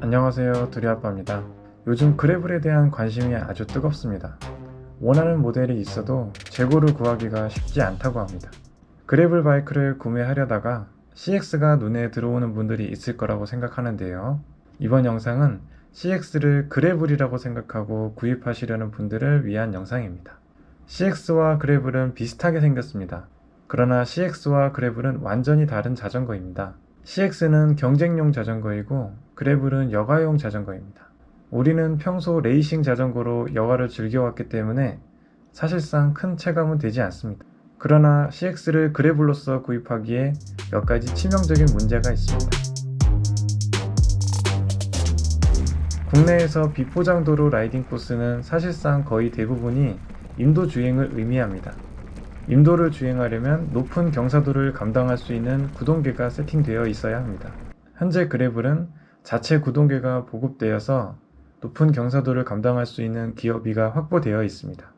안녕하세요. 두리아빠입니다. 요즘 그래블에 대한 관심이 아주 뜨겁습니다. 원하는 모델이 있어도 재고를 구하기가 쉽지 않다고 합니다. 그래블 바이크를 구매하려다가 CX가 눈에 들어오는 분들이 있을 거라고 생각하는데요. 이번 영상은 CX를 그래블이라고 생각하고 구입하시려는 분들을 위한 영상입니다. CX와 그래블은 비슷하게 생겼습니다. 그러나 CX와 그래블은 완전히 다른 자전거입니다 CX는 경쟁용 자전거이고 그래블은 여가용 자전거입니다. 우리는 평소 레이싱 자전거로 여가를 즐겨왔기 때문에 사실상 큰 체감은 되지 않습니다. 그러나 CX를 그래블로서 구입하기에 몇 가지 치명적인 문제가 있습니다. 국내에서 비포장도로 라이딩 코스는 사실상 거의 대부분이 인도 주행을 의미합니다. 인도를 주행하려면 높은 경사도를 감당할 수 있는 구동계가 세팅되어 있어야 합니다. 현재 그래블은 자체 구동계가 보급되어서 높은 경사도를 감당할 수 있는 기어비가 확보되어 있습니다.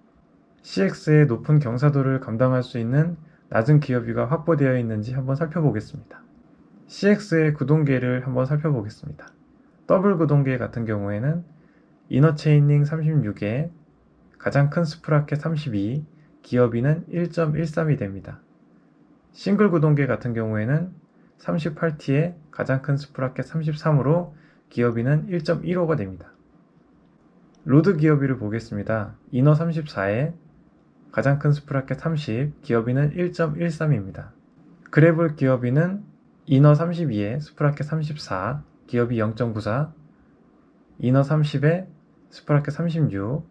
CX의 높은 경사도를 감당할 수 있는 낮은 기어비가 확보되어 있는지 한번 살펴보겠습니다. CX의 구동계를 한번 살펴보겠습니다. 더블 구동계 같은 경우에는 이너 체인링 36에 가장 큰 스프라켓 32, 기어비는 1.13이 됩니다. 싱글 구동계 같은 경우에는 38T에 가장 큰 스프라켓 33으로 기어비는 1.15가 됩니다. 로드 기어비를 보겠습니다. 이너 34에 가장 큰 스프라켓 30, 기어비는 1.13입니다. 그래블 기어비는 이너 32에 스프라켓 34, 기어비 0.94, 이너 30에 스프라켓 36,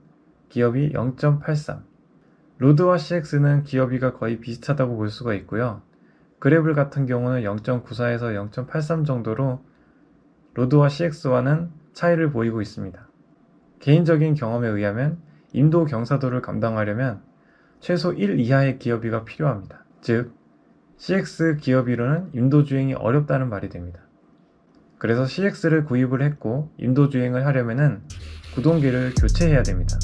기어비 0.83. 로드와 CX는 기어비가 거의 비슷하다고 볼 수가 있고요. 그래블 같은 경우는 0.94에서 0.83 정도로 로드와 CX와는 차이를 보이고 있습니다. 개인적인 경험에 의하면 인도 경사도를 감당하려면 최소 1 이하의 기어비가 필요합니다. 즉, CX 기어비로는 인도 주행이 어렵다는 말이 됩니다. 그래서 CX를 구입을 했고 인도 주행을 하려면은 구동기를 교체해야 됩니다.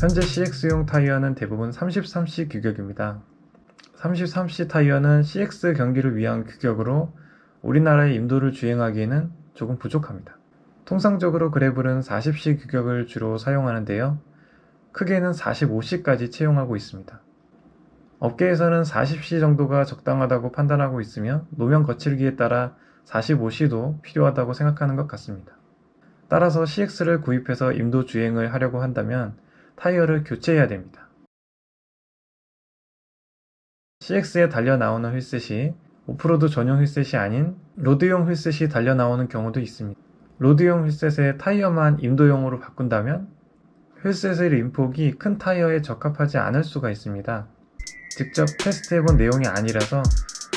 현재 CX용 타이어는 대부분 33C 규격입니다. 33C 타이어는 CX 경기를 위한 규격으로 우리나라의 인도를 주행하기에는 조금 부족합니다. 통상적으로 그래블은 40C 규격을 주로 사용하는데요. 크게는 45C까지 채용하고 있습니다. 업계에서는 40C 정도가 적당하다고 판단하고 있으며 노면 거칠기에 따라 45C도 필요하다고 생각하는 것 같습니다. 따라서 CX를 구입해서 임도 주행을 하려고 한다면 타이어를 교체해야 됩니다. CX에 달려 나오는 휠셋이 오프로드 전용 휠셋이 아닌 로드용 휠셋이 달려 나오는 경우도 있습니다. 로드용 휠셋의 타이어만 임도용으로 바꾼다면 휠셋의 림폭이 큰 타이어에 적합하지 않을 수가 있습니다. 직접 테스트해본 내용이 아니라서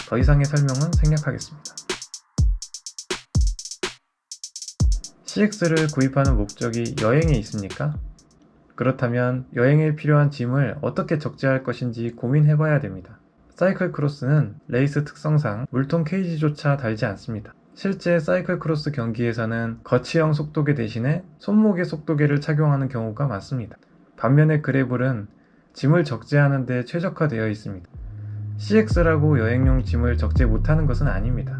더 이상의 설명은 생략하겠습니다. CX를 구입하는 목적이 여행에 있습니까? 그렇다면 여행에 필요한 짐을 어떻게 적재할 것인지 고민해 봐야 됩니다. 사이클 크로스는 레이스 특성상 물통 케이지조차 달지 않습니다. 실제 사이클 크로스 경기에서는 거치형 속도계 대신에 손목의 속도계를 착용하는 경우가 많습니다. 반면에 그래블은 짐을 적재하는 데 최적화되어 있습니다. CX라고 여행용 짐을 적재 못하는 것은 아닙니다.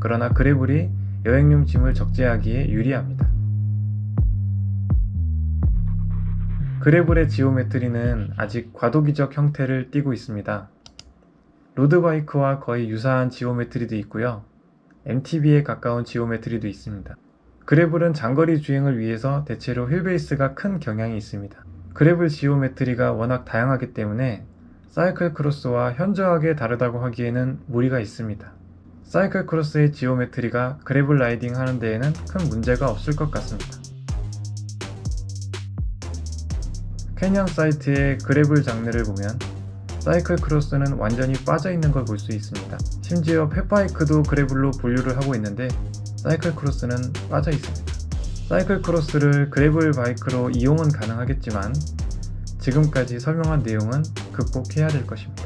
그러나 그래블이 여행용 짐을 적재하기에 유리합니다. 그래블의 지오메트리는 아직 과도기적 형태를 띠고 있습니다. 로드바이크와 거의 유사한 지오메트리도 있고요. MTB에 가까운 지오메트리도 있습니다. 그래블은 장거리 주행을 위해서 대체로 휠베이스가 큰 경향이 있습니다. 그래블 지오메트리가 워낙 다양하기 때문에 사이클 크로스와 현저하게 다르다고 하기에는 무리가 있습니다. 사이클 크로스의 지오메트리가 그래블 라이딩 하는 데에는 큰 문제가 없을 것 같습니다. 캐년 사이트의 그래블 장르를 보면 사이클 크로스는 완전히 빠져 있는 걸 볼 수 있습니다. 심지어 펫바이크도 그래블로 분류를 하고 있는데 사이클 크로스는 빠져 있습니다. 사이클 크로스를 그래블 바이크로 이용은 가능하겠지만 지금까지 설명한 내용은 극복해야 될 것입니다.